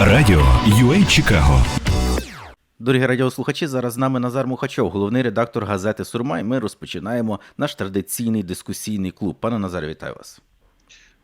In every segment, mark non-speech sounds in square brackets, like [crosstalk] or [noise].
Радіо UA Чикаго. Дорогі радіослухачі, зараз з нами Назар Мухачов, головний редактор газети Сурма. Ми розпочинаємо наш традиційний дискусійний клуб. Пане Назаре, вітаю вас.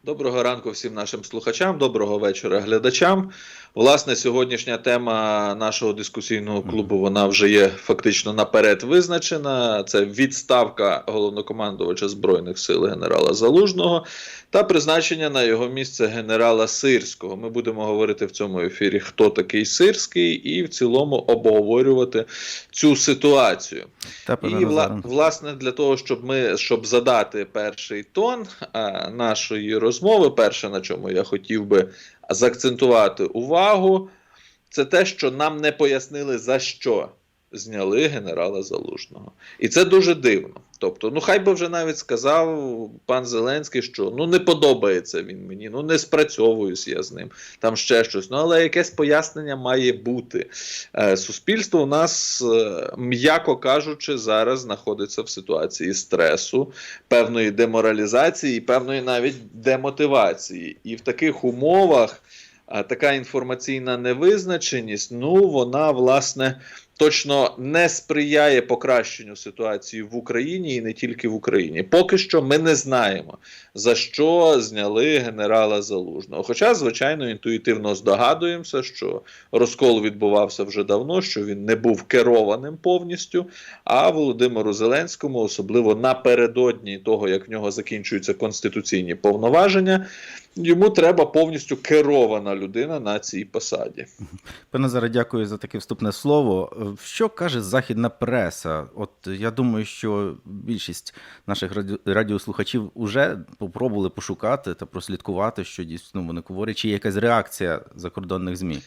Доброго ранку всім нашим слухачам, доброго вечора глядачам. Власне, сьогоднішня тема нашого дискусійного клубу вона вже є фактично наперед визначена. Це відставка головнокомандувача збройних сил генерала Залужного та призначення на його місце генерала Сирського. Ми будемо говорити в цьому ефірі, хто такий Сирський, і в цілому обговорювати цю ситуацію. Та, І вла, власне для того, щоб ми щоб задати перший тон а, нашої розмови, перше на чому я хотів би заакцентувати увагу, це те, що нам не пояснили за що зняли генерала Залужного. І це дуже дивно. Тобто, ну хай би вже навіть сказав пан Зеленський, що ну не подобається він мені, ну не спрацьовуюсь я з ним, там ще щось. Ну але якесь пояснення має бути. Е, суспільство у нас, е, м'яко кажучи, зараз знаходиться в ситуації стресу, певної деморалізації, і певної навіть демотивації. І в таких умовах а, така інформаційна невизначеність, ну вона власне. Точно не сприяє покращенню ситуації в Україні і не тільки в Україні. Поки що ми не знаємо, за що зняли генерала Залужного. Хоча, звичайно, інтуїтивно здогадуємося, що розкол відбувався вже давно, що він не був керованим повністю. А Володимиру Зеленському, особливо напередодні того, як в нього закінчуються конституційні повноваження, йому треба повністю керована людина на цій посаді. Пане Назаре, дякую за таке вступне слово. Що каже західна преса? От я думаю, що більшість наших раді- радіослухачів вже попробували пошукати та прослідкувати, що дійсно вони говорять, чи є якась реакція закордонних ЗМІ.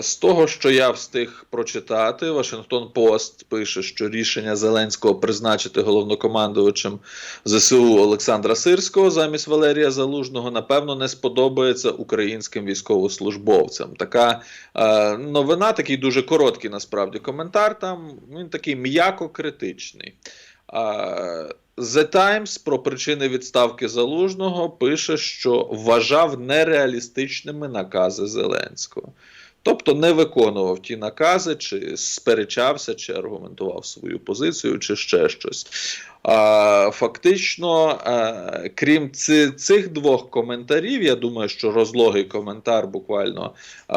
З того, що я встиг прочитати, Вашингтон Пост пише, що рішення Зеленського призначити головнокомандувачем ЗСУ Олександра Сирського замість Валерія Залужного, напевно, не сподобається українським військовослужбовцям. Така е, новина, такий дуже короткий насправді коментар. Там він такий м'яко критичний. The Times про причини відставки Залужного пише, що вважав нереалістичними накази Зеленського. Тобто не виконував ті накази, чи сперечався, чи аргументував свою позицію, чи ще щось. Фактично, крім цих двох коментарів, я думаю, що розлогий коментар буквально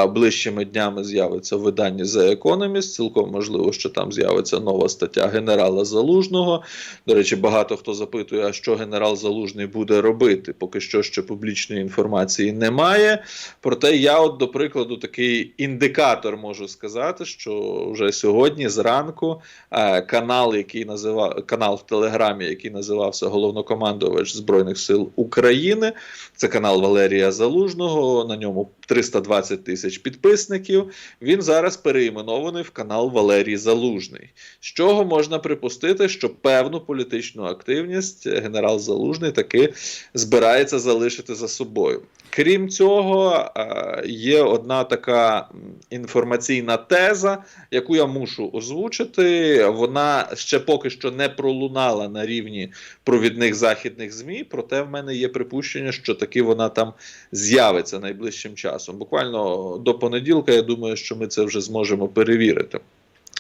ближчими днями з'явиться в виданні The Economist. Цілком можливо, що там з'явиться нова стаття генерала Залужного. До речі, багато хто запитує, а що генерал Залужний буде робити. Поки що ще публічної інформації немає. Проте я, от, до прикладу, такий індикатор можу сказати, що вже сьогодні зранку е, канал, який називав канал в Телеграмі, який називався Головнокомандувач Збройних сил України. Це канал Валерія Залужного. На ньому 320 тисяч підписників. Він зараз переіменований в канал Валерій Залужний. З чого можна припустити, що певну політичну активність генерал Залужний таки збирається залишити за собою. Крім цього, е, є одна така інформаційна теза, яку я мушу озвучити. Вона ще поки що не пролунала на рівні провідних західних ЗМІ, проте в мене є припущення, що таки вона там з'явиться найближчим часом. Буквально до понеділка, я думаю, що ми це вже зможемо перевірити.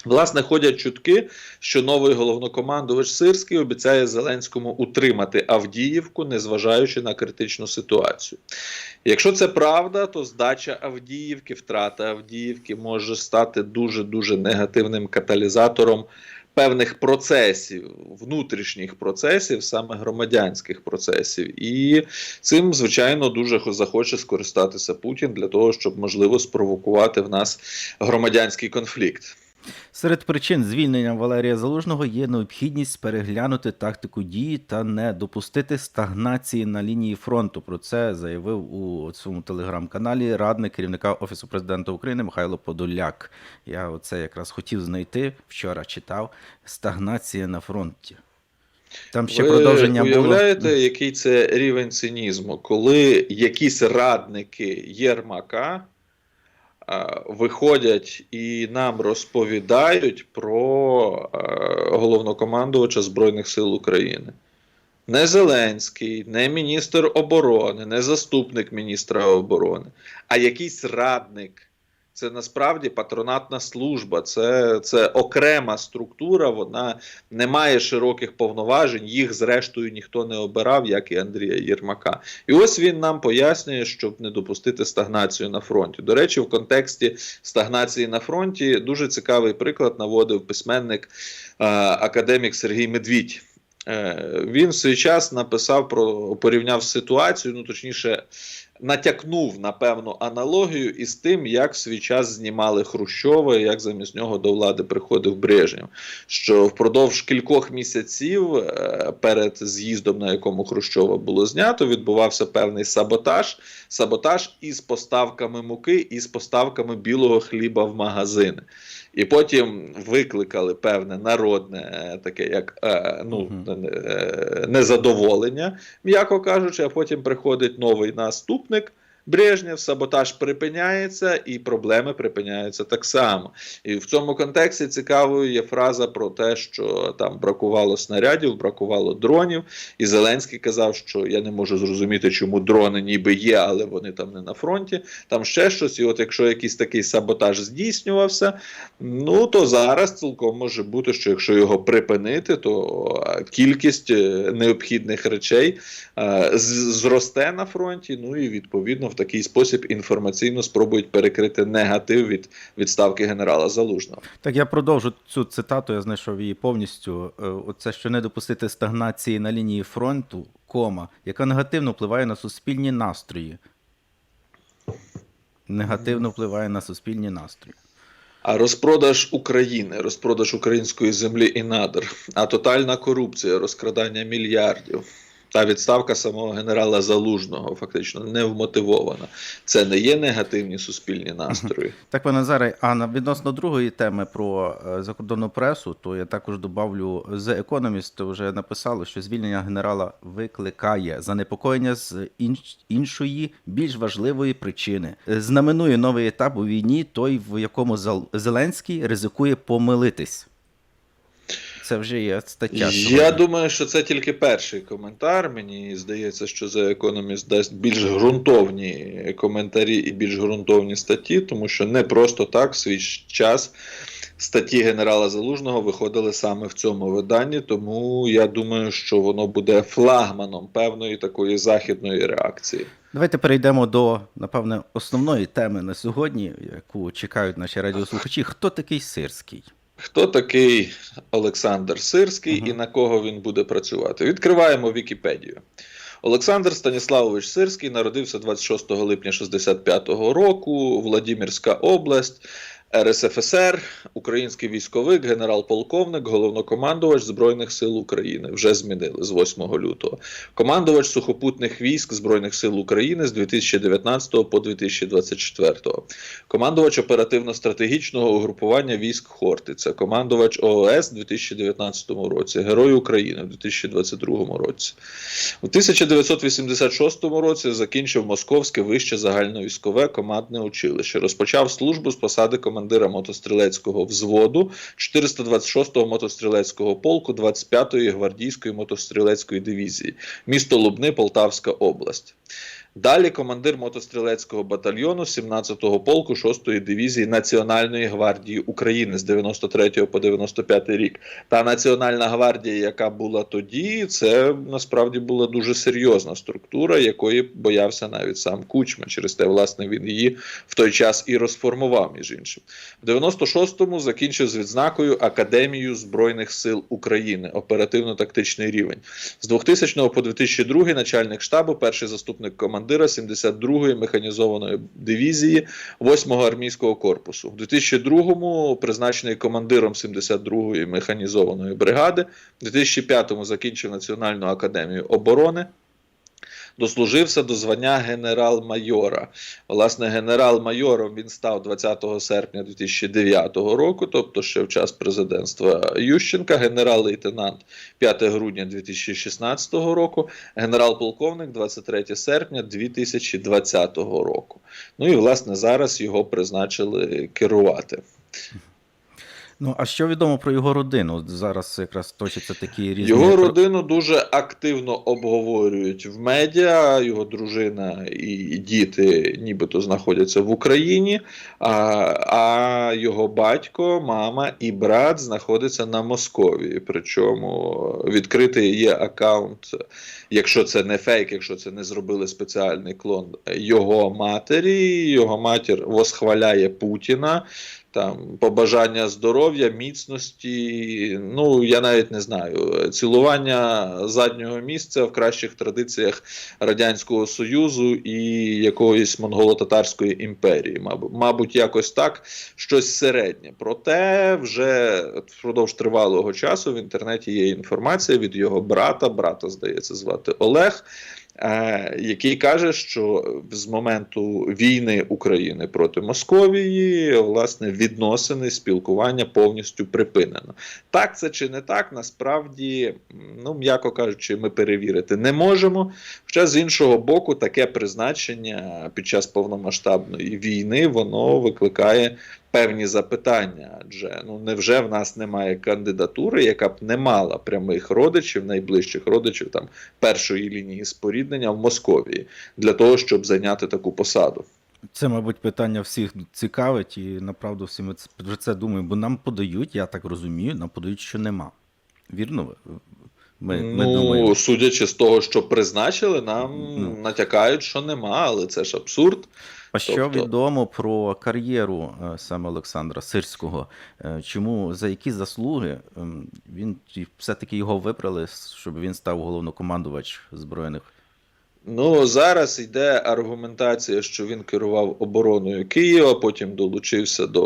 Власне, ходять чутки, що новий головнокомандувач Сирський обіцяє Зеленському утримати Авдіївку, незважаючи на критичну ситуацію. Якщо це правда, то здача Авдіївки, втрата Авдіївки може стати дуже дуже негативним каталізатором певних процесів, внутрішніх процесів, саме громадянських процесів. І цим, звичайно, дуже захоче скористатися Путін для того, щоб можливо спровокувати в нас громадянський конфлікт. Серед причин звільнення Валерія Залужного є необхідність переглянути тактику дії та не допустити стагнації на лінії фронту. Про це заявив у своєму телеграм-каналі радник керівника Офісу президента України Михайло Подоляк. Я оце якраз хотів знайти вчора. Читав стагнація на фронті. Там ще Ви продовження уявляєте, було. який це рівень цинізму, коли якісь радники Єрмака виходять і нам розповідають про головнокомандувача Збройних сил України. не Зеленський, не міністр оборони, не заступник міністра оборони, а якийсь радник. Це насправді патронатна служба, це, це окрема структура, вона не має широких повноважень, їх зрештою ніхто не обирав, як і Андрія Єрмака. І ось він нам пояснює, щоб не допустити стагнацію на фронті. До речі, в контексті стагнації на фронті дуже цікавий приклад наводив письменник академік Сергій Медвідь. Е, Він в свій час написав про порівняв ситуацію, ну точніше, натякнув на певну аналогію із тим, як в свій час знімали Хрущова, як замість нього до влади приходив Брежнєв. Що впродовж кількох місяців е, перед з'їздом, на якому Хрущова було знято, відбувався певний саботаж. Саботаж із поставками муки, і з поставками білого хліба в магазини. І потім викликали певне народне е, таке, як е, ну, е, незадоволення, м'яко кажучи, а потім приходить новий наступник. Брежнєв, саботаж припиняється, і проблеми припиняються так само. І в цьому контексті цікавою є фраза про те, що там бракувало снарядів, бракувало дронів. І Зеленський казав, що я не можу зрозуміти, чому дрони ніби є, але вони там не на фронті. Там ще щось. І от якщо якийсь такий саботаж здійснювався, ну то зараз цілком може бути, що якщо його припинити, то кількість е, необхідних речей е, зросте на фронті. Ну і відповідно в такий спосіб інформаційно спробують перекрити негатив від відставки генерала Залужного. Так, я продовжу цю цитату, я знайшов її повністю. Е, Оце що не допустити стагнації на лінії фронту, кома, яка негативно впливає на суспільні настрої. Негативно впливає на суспільні настрої. А розпродаж України, розпродаж української землі і надр, а тотальна корупція, розкрадання мільярдів. Та відставка самого генерала Залужного фактично не вмотивована. Це не є негативні суспільні настрої. Так, пане Назаре, а відносно другої теми про е, закордонну пресу, то я також добавлю The Economist вже написало, що звільнення генерала викликає занепокоєння з інш- іншої, більш важливої причини. Е, Знаменує новий етап у війні, той, в якому Зеленський ризикує помилитись. Це вже є стаття. Я думаю, що це тільки перший коментар. Мені здається, що The Economist дасть більш ґрунтовні коментарі і більш ґрунтовні статті, тому що не просто так в свій час статті генерала Залужного виходили саме в цьому виданні. Тому я думаю, що воно буде флагманом певної такої західної реакції. Давайте перейдемо до, напевне, основної теми на сьогодні, яку чекають наші радіослухачі. Хто такий Сирський? Хто такий Олександр Сирський Мгм. і на кого він буде працювати? Відкриваємо Вікіпедію. Олександр Станіславович Сирський народився 26 липня 65-го року, Владимирська область, РСФСР, український військовик, генерал-полковник, головнокомандувач Збройних сил України. Вже змінили з 8 лютого. Командувач сухопутних військ Збройних сил України з 2019 по 2024. Командувач оперативно-стратегічного угрупування військ Хортиця, командувач ООС у 2019 році, Герой України у 2022 році. У 1986 році закінчив Московське вище загальновійськове командне училище. Розпочав службу з посади командира мотострілецького взводу 426-го мотострілецького полку 25-ї гвардійської мотострілецької дивізії, місто Лубни, Полтавська область. Далі командир мотострілецького батальйону 17-го полку 6-ї дивізії Національної гвардії України з 93 по 95 рік. Та Національна гвардія, яка була тоді, це насправді була дуже серйозна структура, якої боявся навіть сам Кучма. Через те, власне, він її в той час і розформував, між іншим. В 96-му закінчив з відзнакою Академію Збройних сил України, оперативно-тактичний рівень. З 2000 по 2002 начальник штабу, перший заступник командира 72-ї механізованої дивізії 8-го армійського корпусу. В 2002-му призначений командиром 72-ї механізованої бригади. В 2005-му закінчив Національну академію оборони. Дослужився до звання генерал-майора. Власне, генерал-майором він став 20 серпня 2009 року, тобто ще в час президентства Ющенка, генерал-лейтенант 5 грудня 2016 року, генерал-полковник 23 серпня 2020 року. Ну і власне зараз його призначили керувати. Ну а що відомо про його родину? Зараз якраз точаться такі різні Його родину дуже активно обговорюють в медіа. Його дружина і діти нібито знаходяться в Україні, а, а його батько, мама і брат знаходяться на Московії. Причому відкритий є аккаунт, якщо це не фейк, якщо це не зробили спеціальний клон його матері. Його матір восхваляє Путіна. Там побажання здоров'я, міцності. Ну я навіть не знаю. Цілування заднього місця в кращих традиціях Радянського Союзу і якоїсь монголо-татарської імперії. Мабуть, якось так, щось середнє. Проте вже впродовж тривалого часу в інтернеті є інформація від його брата. Брата здається звати Олег. Е, Який каже, що з моменту війни України проти Московії власне відносини спілкування повністю припинено. Так це чи не так, насправді, ну м'яко кажучи, ми перевірити не можемо. Хоча з іншого боку, таке призначення під час повномасштабної війни воно викликає певні запитання. Адже ну невже в нас немає кандидатури, яка б не мала прямих родичів, найближчих родичів там першої лінії споріднення в Московії для того, щоб зайняти таку посаду? Це, мабуть, питання всіх цікавить, і направду всі ми про це думаємо, бо нам подають, я так розумію, нам подають, що нема. Вірно? Ми, ми ну, думаємо. судячи з того, що призначили, нам Ну. натякають, що нема, але це ж абсурд. А що тобто- відомо про кар'єру е, саме Олександра Сирського? Е, Чому за які заслуги ем, він все-таки його вибрали, щоб він став головнокомандувач збройних? Ну зараз йде аргументація, що він керував обороною Києва, потім долучився до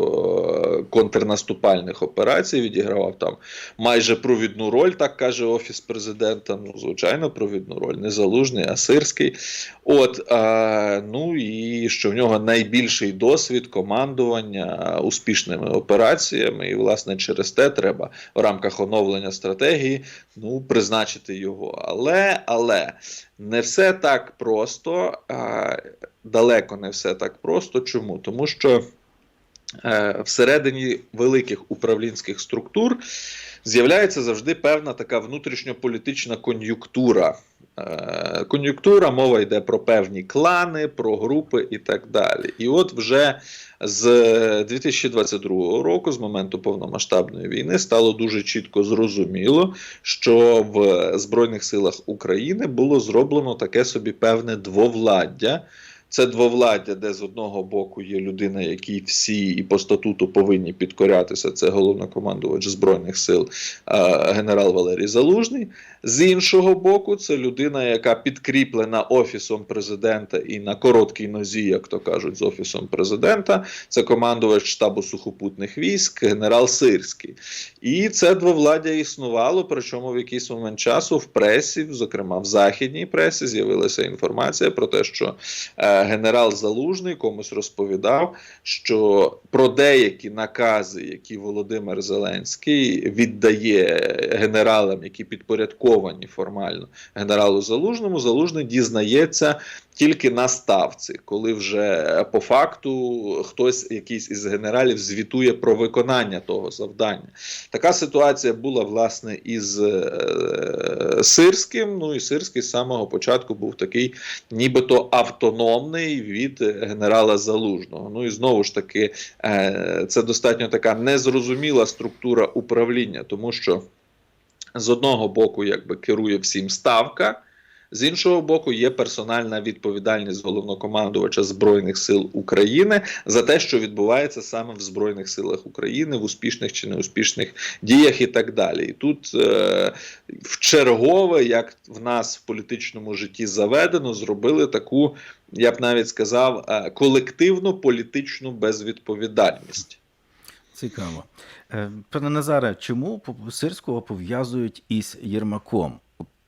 е, контрнаступальних операцій, відігравав там майже провідну роль, так каже офіс президента. Ну, звичайно, провідну роль, не залужний, а сирський. От е, ну і що в нього найбільший досвід командування успішними операціями, і власне через те треба в рамках оновлення стратегії ну призначити його. Але але не все так просто, далеко не все так просто. Чому? Тому що е, всередині великих управлінських структур з'являється завжди певна така внутрішньополітична кон'юнктура. Е, Кон'юнктура, мова йде про певні клани, про групи і так далі. І от вже з 2022 року, з моменту повномасштабної війни, стало дуже чітко зрозуміло, що в Збройних силах України було зроблено таке собі певне двовладдя. Це двовладдя, де з одного боку є людина, якій всі і по статуту повинні підкорятися. Це головнокомандувач збройних сил генерал Валерій Залужний. З іншого боку, це людина, яка підкріплена офісом президента і на короткій нозі, як то кажуть, з офісом президента. Це командувач штабу сухопутних військ, генерал Сирський. І це двовладдя існувало. Причому в якийсь момент часу в пресі, зокрема в західній пресі, з'явилася інформація про те, що е, генерал Залужний комусь розповідав, що про деякі накази, які Володимир Зеленський віддає генералам, які підпорядковані формально генералу Залужному, Залужний дізнається тільки на ставці, коли вже по факту хтось, якийсь із генералів, звітує про виконання того завдання. Така ситуація була власне із е, Сирським. Ну і Сирський з самого початку був такий, нібито автономний від генерала Залужного. Ну і знову ж таки, е, це достатньо така незрозуміла структура управління, тому що з одного боку, якби керує всім ставка. З іншого боку, є персональна відповідальність головнокомандувача Збройних сил України за те, що відбувається саме в Збройних силах України, в успішних чи неуспішних діях і так далі. І тут е, в чергове, як в нас в політичному житті заведено, зробили таку, я б навіть сказав, е, колективну політичну безвідповідальність. Цікаво. Е, Пане Назаре, чому Сирського пов'язують із Єрмаком?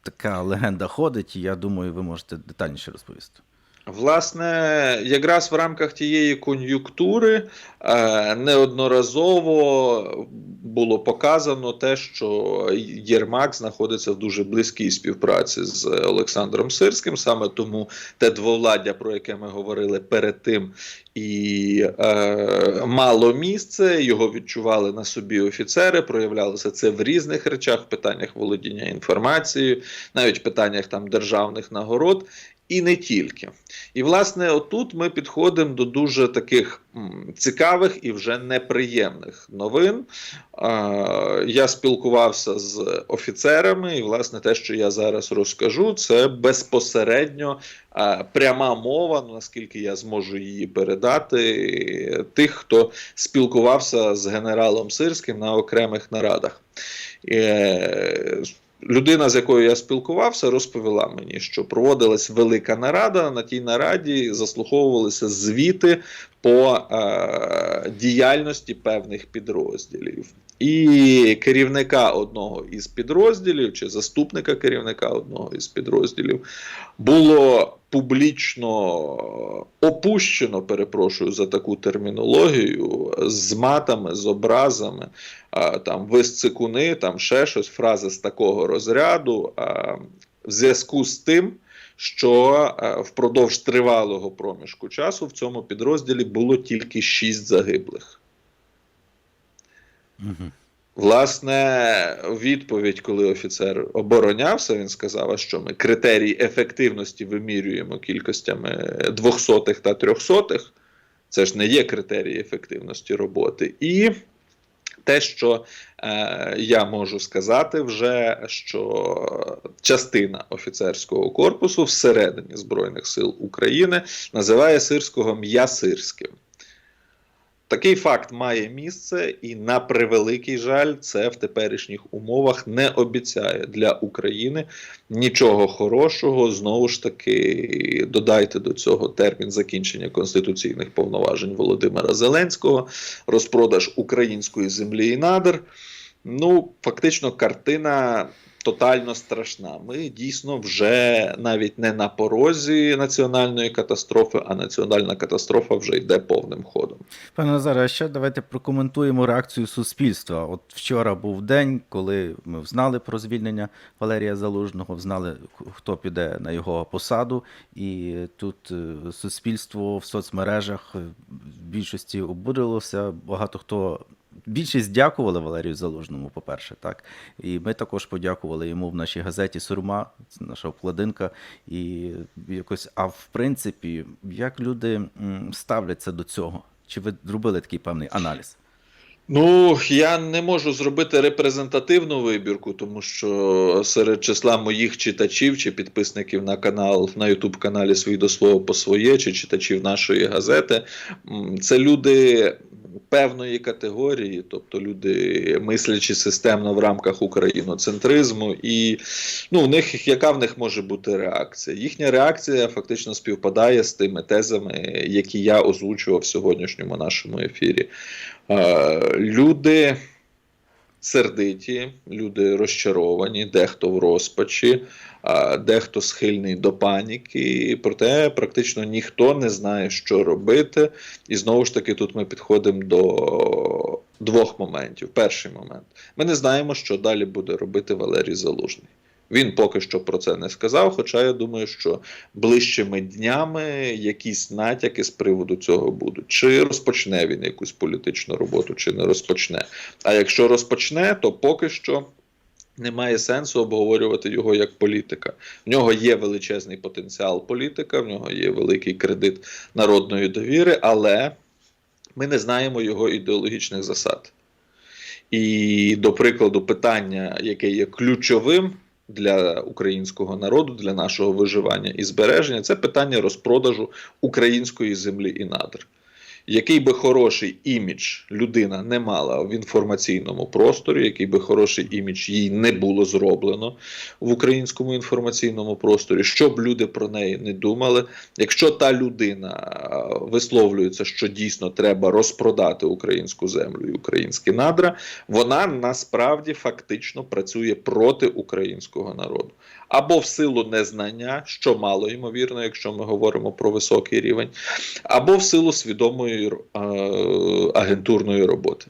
Така легенда ходить, і я думаю, ви можете детальніше розповісти. Власне, якраз в рамках тієї кон'юнктури е, неодноразово було показано те, що Єрмак знаходиться в дуже близькій співпраці з Олександром Сирським. Саме тому те двовладдя, про яке ми говорили перед тим, і е, мало місце. Його відчували на собі офіцери, проявлялося це в різних речах, питаннях володіння інформацією, навіть питаннях там державних нагород. І не тільки. І, власне, отут ми підходимо до дуже таких цікавих і вже неприємних новин. Е, я спілкувався з офіцерами, і, власне, те, що я зараз розкажу, це безпосередньо е, пряма мова, наскільки я зможу її передати, тих, хто спілкувався з генералом Сирським на окремих нарадах. Людина, з якою я спілкувався, розповіла мені, що проводилась велика нарада. На тій нараді заслуховувалися звіти по е, діяльності певних підрозділів. І керівника одного із підрозділів, чи заступника керівника одного із підрозділів, було публічно опущено, перепрошую за таку термінологію, з матами, з образами, а, там ви там ще щось, фрази з такого розряду, в зв'язку з тим. Що впродовж тривалого проміжку часу в цьому підрозділі було тільки шість загиблих. Угу. Власне, відповідь, коли офіцер оборонявся, він сказав, що ми критерії ефективності вимірюємо кількостями двохсотих та трьохсотих. Це ж не є критерії ефективності роботи. І те, що е, я можу сказати, вже що частина офіцерського корпусу всередині Збройних сил України називає сирського м'ясирським. Такий факт має місце, і на превеликий жаль, це в теперішніх умовах не обіцяє для України нічого хорошого. Знову ж таки, додайте до цього термін закінчення конституційних повноважень Володимира Зеленського, розпродаж української землі і надр. Ну, фактично, картина тотально страшна. Ми дійсно вже навіть не на порозі національної катастрофи, а національна катастрофа вже йде повним ходом. Пане Назаре, а ще давайте прокоментуємо реакцію суспільства. От вчора був день, коли ми знали про звільнення Валерія Залужного, знали, хто піде на його посаду, і тут е, суспільство в соцмережах е, в більшості обурилося. Багато хто. Більшість дякували Валерію Залужному, по-перше, так. І ми також подякували йому в нашій газеті Сурма, це наша обкладинка. І якось, а в принципі, як люди ставляться до цього? Чи ви зробили такий певний аналіз? Ну, я не можу зробити репрезентативну вибірку, тому що серед числа моїх читачів чи підписників на канал на Ютуб каналі свій до слова по своє, чи читачів нашої газети, це люди певної категорії, тобто люди, мислячи системно в рамках україноцентризму, і ну, в них яка в них може бути реакція? Їхня реакція фактично співпадає з тими тезами, які я озвучував в сьогоднішньому нашому ефірі. Е, Люди сердиті, люди розчаровані, дехто в розпачі, дехто схильний до паніки. Проте практично ніхто не знає, що робити. І знову ж таки, тут ми підходимо до двох моментів. Перший момент: ми не знаємо, що далі буде робити Валерій Залужний. Він поки що про це не сказав. Хоча я думаю, що ближчими днями якісь натяки з приводу цього будуть. Чи розпочне він якусь політичну роботу, чи не розпочне. А якщо розпочне, то поки що. Немає сенсу обговорювати його як політика. В нього є величезний потенціал політика, в нього є великий кредит народної довіри, але ми не знаємо його ідеологічних засад. І, до прикладу, питання, яке є ключовим для українського народу, для нашого виживання і збереження, це питання розпродажу української землі і надр. Який би хороший імідж людина не мала в інформаційному просторі, який би хороший імідж їй не було зроблено в українському інформаційному просторі, що б люди про неї не думали, якщо та людина висловлюється, що дійсно треба розпродати українську землю і українські надра, вона насправді фактично працює проти українського народу. Або в силу незнання, що мало ймовірно, якщо ми говоримо про високий рівень, або в силу свідомої е, агентурної роботи.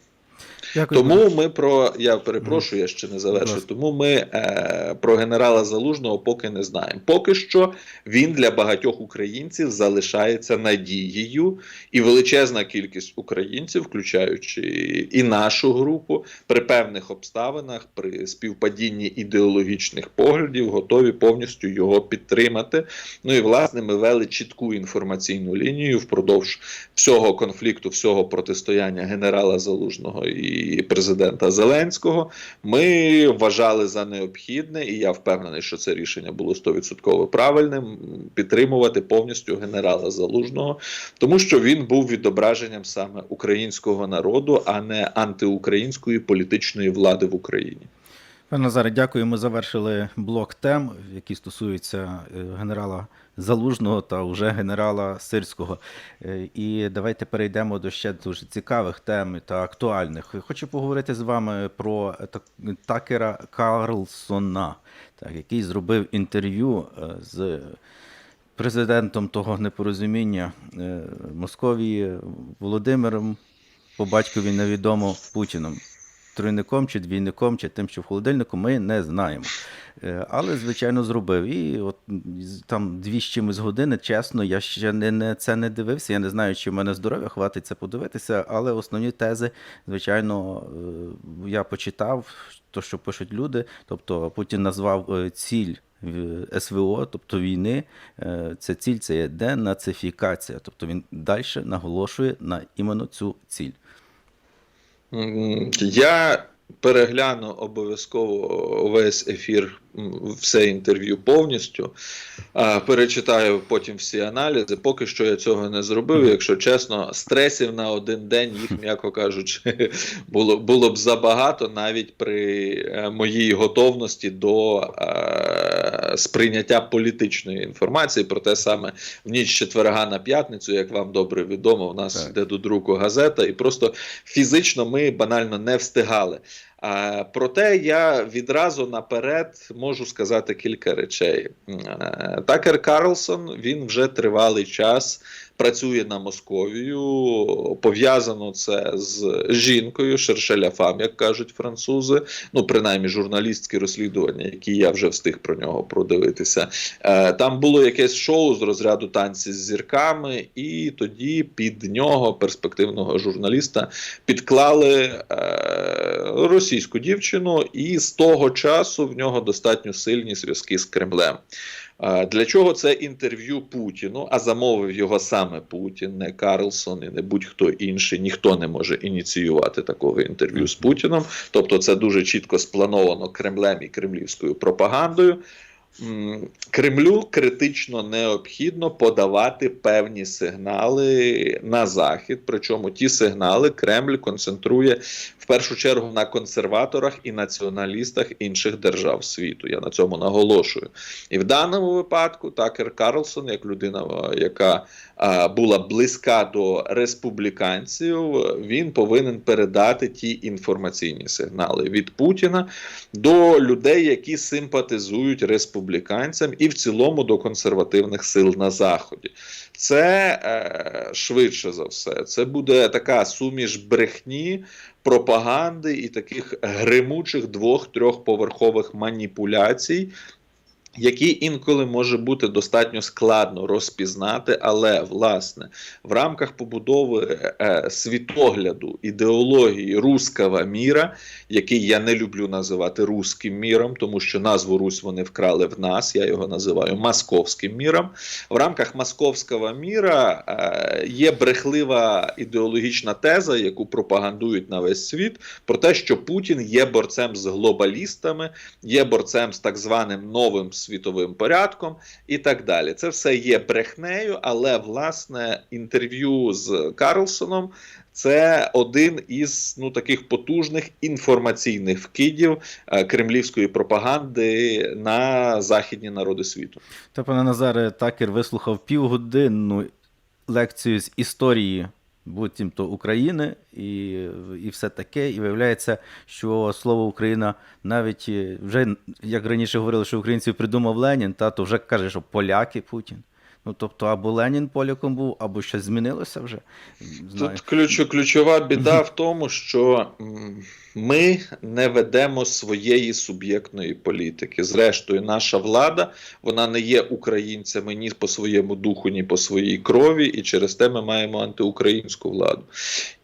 Дякую. Тому ми про я перепрошую, я ще не завершую. Тому ми е, про генерала Залужного поки не знаємо. Поки що він для багатьох українців залишається надією, і величезна кількість українців, включаючи і нашу групу, при певних обставинах, при співпадінні ідеологічних поглядів, готові повністю його підтримати. Ну і власне ми вели чітку інформаційну лінію впродовж всього конфлікту, всього протистояння генерала Залужного і президента Зеленського. Ми вважали за необхідне, і я впевнений, що це рішення було 100% правильним. Підтримувати повністю генерала Залужного, тому що він був відображенням саме українського народу, а не антиукраїнської політичної влади в Україні. Пане Назаре, дякую. Ми завершили блок тем, які стосуються е, генерала Залужного та вже генерала Сирського. Е, І давайте перейдемо до ще дуже цікавих тем та актуальних. Хочу поговорити з вами про Такера Карлсона, так, який зробив інтерв'ю е, з президентом того непорозуміння е, Московії Володимиром по батькові невідомо Путіном. Тройником чи двійником, чи тим, що в холодильнику, ми не знаємо. Е, Але, звичайно, зробив. І от там дві з чимось години, чесно, я ще не, не, це не дивився. Я не знаю, чи в мене здоров'я хватить це подивитися, але основні тези, звичайно, е, я почитав, то, що пишуть люди. Тобто Путін назвав е, ціль СВО, тобто війни, е, ця ціль це є денацифікація. Тобто він далі наголошує на іменно цю ціль. Я перегляну обов'язково весь ефір, все інтерв'ю повністю. Перечитаю потім всі аналізи. Поки що я цього не зробив. Якщо чесно, стресів на один день, їх, м'яко кажучи, [laughs] було, було б забагато навіть при е, моїй готовності до е, сприйняття політичної інформації. Проте саме в ніч четверга на п'ятницю, як вам добре відомо, в нас Так. йде до друку газета, і просто фізично ми банально не встигали. Проте я відразу наперед можу сказати кілька речей. Е, Такер Карлсон він вже тривалий час працює на Московію. Пов'язано це з жінкою Шершеля Фам, як кажуть французи. Ну, принаймні, журналістські розслідування, які я вже встиг про нього продивитися. Е, Там було якесь шоу з розряду танці з зірками, і тоді під нього, перспективного журналіста, підклали е, російську дівчину, і з того часу в нього достатньо сильні зв'язки з Кремлем. Для чого це інтерв'ю Путіну? А замовив його саме Путін, не Карлсон і не будь-хто інший. Ніхто не може ініціювати такого інтерв'ю з Путіном. Тобто, це дуже чітко сплановано Кремлем і кремлівською пропагандою. Кремлю критично необхідно подавати певні сигнали на захід. Причому ті сигнали Кремль концентрує в першу чергу на консерваторах і націоналістах інших держав світу. Я на цьому наголошую. І в даному випадку Такер Карлсон, як людина, яка була близька до республіканців, він повинен передати ті інформаційні сигнали від Путіна до людей, які симпатизують республіканцям, і в цілому до консервативних сил на заході. Це е, швидше за все. Це буде така суміш брехні, пропаганди і таких гримучих двох-трьохповерхових маніпуляцій. Які інколи може бути достатньо складно розпізнати, але власне в рамках побудови е, світогляду ідеології руского міра, який я не люблю називати руським міром, тому що назву Русь вони вкрали в нас. Я його називаю московським міром. В рамках московського міра е, є брехлива ідеологічна теза, яку пропагандують на весь світ, про те, що Путін є борцем з глобалістами, є борцем з так званим новим світовим порядком і так далі. Це все є брехнею, але власне інтерв'ю з Карлсоном. Це один із ну таких потужних інформаційних вкидів е, кремлівської пропаганди на західні народи світу. Та, пане Назаре, Такер вислухав півгодинну лекцію з історії буцімто України і, і все таке. І виявляється, що слово Україна навіть е, вже як раніше говорили, що українців придумав Ленін, та то вже каже, що поляки Путін. Ну тобто, або Ленін поляком був, або щось змінилося вже. Знаю. Тут ключ, ключова біда в тому, що ми не ведемо своєї суб'єктної політики. Зрештою, наша влада вона не є українцями ні по своєму духу, ні по своїй крові, і через те ми маємо антиукраїнську владу.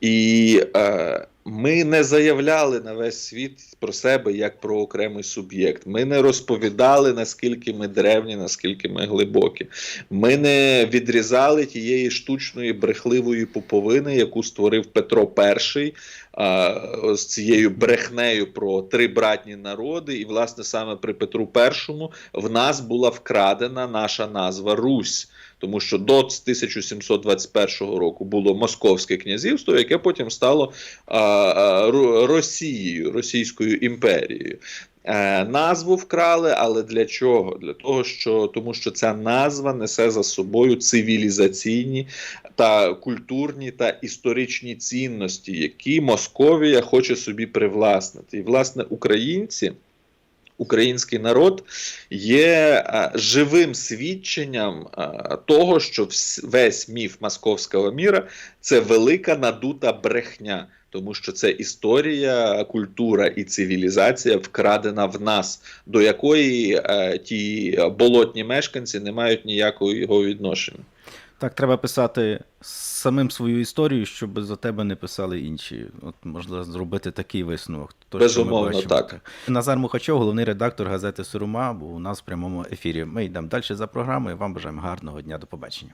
І е, ми не заявляли на весь світ про себе як про окремий суб'єкт. Ми не розповідали, наскільки ми древні, наскільки ми глибокі. Ми не відрізали тієї штучної брехливої пуповини, яку створив Петро І з цією брехнею про три братні народи. І, власне, саме при Петру І в нас була вкрадена наша назва Русь. Тому що до 1721 року було Московське князівство, яке потім стало а, а, Росією, Російською імперією. Е, назву вкрали, але для чого? Для того, що тому що ця назва несе за собою цивілізаційні та культурні та історичні цінності, які Московія хоче собі привласнити. І, власне, українці. Український народ є живим свідченням того, що весь міф московського міра це велика надута брехня, тому що це історія, культура і цивілізація вкрадена в нас, до якої е, ті болотні мешканці не мають ніякого його відношення. Так, треба писати самим свою історію, щоб за тебе не писали інші. От можна зробити такий висновок. То, ми Безумовно, бачимо. так. Назар Мухачов, головний редактор газети Сурума, був у нас в прямому ефірі. Ми йдемо далі за програмою. Вам бажаємо гарного дня. До побачення.